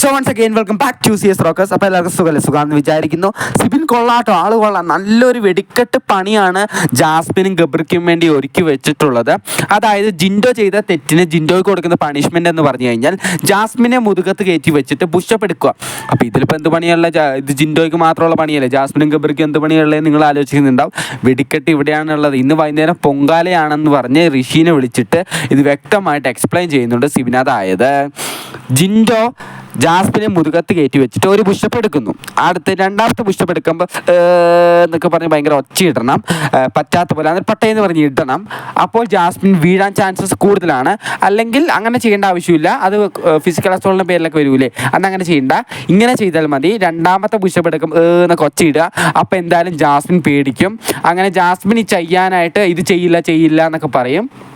So once again welcome back to C S rockers അപ്പോൾ എല്ലാവർക്കും സുഖമല്ലേ സുഖമെന്ന് വിചാരിക്കുന്നു. സിബിൻ കൊള്ളാട്ടോ. ആൾ കൊള്ളാം. നല്ലൊരു വെടിക്കെട്ട് പണിയാണ് ജാസ്മിനും ഗബ്രിക്കും വേണ്ടി ഒരുക്കി വെച്ചിട്ടുള്ളത്. അതായത് ജിൻഡോ ചെയ്ത തെറ്റിന് ജിൻഡോയ്ക്ക് കൊടുക്കുന്ന പണിഷ്മെന്റ് എന്ന് പറഞ്ഞു കഴിഞ്ഞാൽ ജാസ്മിനെ മുതുകത്ത് കയറ്റി വെച്ചിട്ട് പുഷപ്പ് എടുക്കുക. അപ്പോൾ ഇതിലിപ്പോൾ എന്ത് പണിയുള്ള ഇത് ജിൻഡോയ്ക്ക് മാത്രമുള്ള പണിയല്ലേ? ജാസ്മിനും ഗബ്രിക്കും എന്ത് പണിയുള്ളത് നിങ്ങൾ ആലോചിക്കുന്നുണ്ടാവും. വെടിക്കെട്ട് ഇവിടെയാണുള്ളത്. ഇന്ന് വൈകുന്നേരം പൊങ്കാലയാണെന്ന് പറഞ്ഞ് ഋഷീനെ വിളിച്ചിട്ട് ഇത് വ്യക്തമായിട്ട് എക്സ്പ്ലെയിൻ ചെയ്യുന്നുണ്ട് സിബിൻ. അതായത് ജിൻഡോ ജാസ്മിനെ മുതുകത്ത് കയറ്റി വെച്ചിട്ട് ഒരു പുഷപ്പ് എടുക്കുന്നു. അടുത്ത് രണ്ടാമത്തെ പുഷപ്പ് എടുക്കുമ്പോൾ എന്നൊക്കെ പറഞ്ഞ് ഭയങ്കര ഒച്ചയിടണം. ഇടണം പറ്റാത്ത പോലെ അന്നേരം പട്ടയെന്ന് പറഞ്ഞ് ഇടണം. അപ്പോൾ ജാസ്മിൻ വീഴാൻ ചാൻസസ് കൂടുതലാണ്. അല്ലെങ്കിൽ അങ്ങനെ ചെയ്യേണ്ട ആവശ്യമില്ല. അത് ഫിസിക്കൽ അസോളിന്റെ പേരിലൊക്കെ വരൂലേ. അന്ന് അങ്ങനെ ചെയ്യണ്ട. ഇങ്ങനെ ചെയ്താൽ മതി. രണ്ടാമത്തെ പുഷപ്പ് എടുക്കും എന്നൊക്കെ എന്നൊക്കെ ഒച്ചയിടുക. അപ്പോൾ എന്തായാലും ജാസ്മിൻ പേടിക്കും. അങ്ങനെ ജാസ്മിൻ ചെയ്യാനായിട്ട് ഇത് ചെയ്യില്ല ചെയ്യില്ല എന്നൊക്കെ പറയും.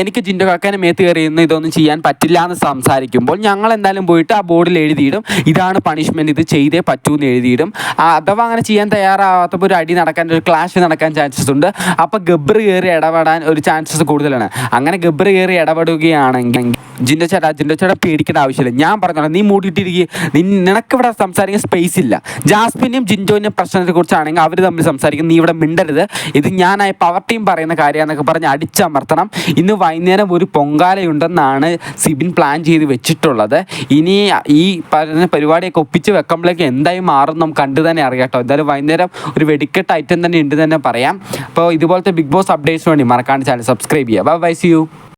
എനിക്ക് ജിൻഡോ കാക്കാനെ മേത്ത് കയറിയുന്ന ഇതൊന്നും ചെയ്യാൻ പറ്റില്ല എന്ന് സംസാരിക്കുമ്പോൾ ഞങ്ങൾ എന്തായാലും പോയിട്ട് ആ ബോർഡിൽ എഴുതിയിടും. ഇതാണ് പണിഷ്മെന്റ് ഇത് ചെയ്തേ പറ്റൂ എന്ന് എഴുതിയിടും. അഥവാ അങ്ങനെ ചെയ്യാൻ തയ്യാറാവാത്തപ്പോൾ ഒരു അടി നടക്കാൻ ഒരു ക്ലാഷ് നടക്കാൻ ചാൻസസ് ഉണ്ട്. അപ്പോൾ ഗബ്ബർ കയറി ഇടപെടാൻ ഒരു ചാൻസസ് കൂടുതലാണ്. അങ്ങനെ ഗബ്ബർ കയറി ഇടപെടുകയാണെങ്കിൽ ജിൻഡോ ചേട്ടാ ജിന്റെ ചേട്ടാ പേടിക്കേണ്ട ആവശ്യമില്ല. ഞാൻ പറഞ്ഞോളാം നീ മൂടിയിട്ടിരിക്കുക നിനക്ക് ഇവിടെ സംസാരിക്കാൻ സ്പേസ് ഇല്ല. ജാസ്മിനെയും ജിൻഡോനെയും പ്രശ്നത്തെ കുറിച്ചാണെങ്കിൽ അവർ തമ്മിൽ സംസാരിക്കും. നീ ഇവിടെ മിണ്ടരുത്. ഇത് ഞാനായി പവർ ടീം പറയുന്ന കാര്യമാണെന്നൊക്കെ പറഞ്ഞ് അടിച്ചമർത്തണം. ഇന്ന് വൈകുന്നേരം ഒരു പൊങ്കാലയുണ്ടെന്നാണ് സിബിൻ പ്ലാൻ ചെയ്ത് വെച്ചിട്ടുള്ളത്. ഇനി ഈ പറഞ്ഞ പരിപാടിയൊക്കെ ഒപ്പിച്ച് വെക്കുമ്പോഴേക്കും എന്തായി മാറും നമുക്ക് കണ്ടു തന്നെ അറിയാം കേട്ടോ. എന്തായാലും വൈകുന്നേരം ഒരു വെടിക്കെട്ട് ഐറ്റം തന്നെ ഉണ്ട് തന്നെ പറയാം. അപ്പോൾ ഇതുപോലത്തെ ബിഗ് ബോസ് അപ്ഡേറ്റ്സ് വേണ്ടി മറക്കാണ്ട് ചാനൽ സബ്സ്ക്രൈബ് ചെയ്യുക. Bye see you